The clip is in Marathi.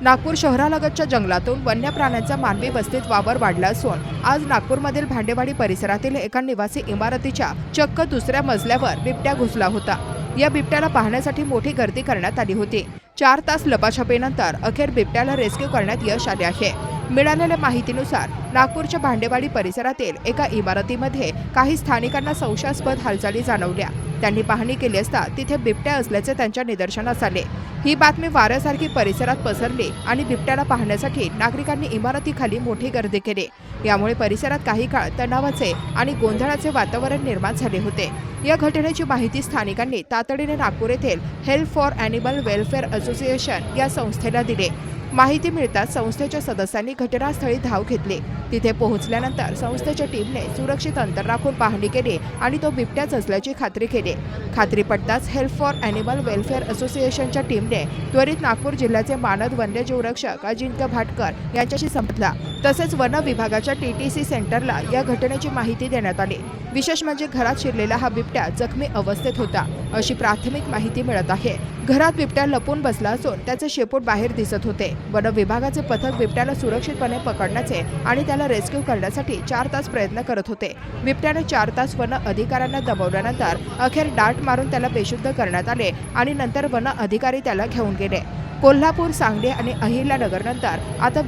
नागपूर शहरालगतच्या जंगलातून वन्य प्राण्यांचा मानवी वस्तीत वावर वाढला असून आज नागपूरमधील भांडेवाडी परिसरातील एका निवासी इमारतीच्या चक्क दुसऱ्या मजल्यावर बिबट्या घुसला होता. या बिबट्याला पाहण्यासाठी मोठी गर्दी करण्यात आली होती. चार तास लपाछपीनंतर अखेर बिबट्याला रेस्क्यू करण्यात यश आले आहे. मिळालेल्या माहितीनुसार नागपूरच्या भांडेवाडी परिसरातील एका इमारतीमध्ये काही स्थानिकांना संशयास्पद हालचाली जाणवल्या. त्यांनी पाहणी केली असता तिथे बिबट्या असल्याचे त्यांच्या निदर्शनास आले. ही बातमी वाऱ्यासारखी परिसरात पसरली आणि बिबट्याला पाहण्यासाठी नागरिकांनी इमारतीखाली मोठी गर्दी केली. यामुळे परिसरात काही काळ तणावाचे आणि गोंधळाचे वातावरण निर्माण झाले होते. या घटनेची माहिती स्थानिकांनी तातडीने नागपूर येथील help for animal welfare association या संस्थेला दिले. माहिती मिळताच संस्थेच्या सदस्यांनी घटनास्थळी धाव घेतली. तिथे पोहोचल्यानंतर संस्थेच्या टीमने सुरक्षित अंतर राखून पाहणी केली आणि तो बिबट्याच असल्याची खात्री केली. खात्री पडताच हेल्प फॉर अॅनिमल वेलफेअर असोसिएशनच्या टीमने त्वरित नागपूर जिल्ह्याचे मानद वन्यजीव रक्षक अजिंक्य भाटकर यांच्याशी संपला तसेच वन विभागाच्या टी टी सी सेंटरला या घटनेची माहिती देण्यात आली. विशेष म्हणजे घरात शिरलेला हा बिबट्या जखमी अवस्थेत होता. अशी प्राथमिक माहिती मिळत आहे. घरात बिबट्या लपून बसला असून त्याचे शेपूट बाहेर दिसत होते. वन विभागाचे पथक बिबट्याला सुरक्षितपणे पकडण्याचे आणि त्या बिबट्याला रेस्क्यू करण्यासाठी चार तास प्रयत्न करत होते. बिबट्याने चार तास वन अधिकाऱ्यांना दबवल्यानंतर अखेर डाट मारून त्याला बेशुद्ध करण्यात आले आणि नंतर वन अधिकारी त्याला घेऊन गेले. कोल्हापूर सांगली आणि अहिल्यानगर नंतर आता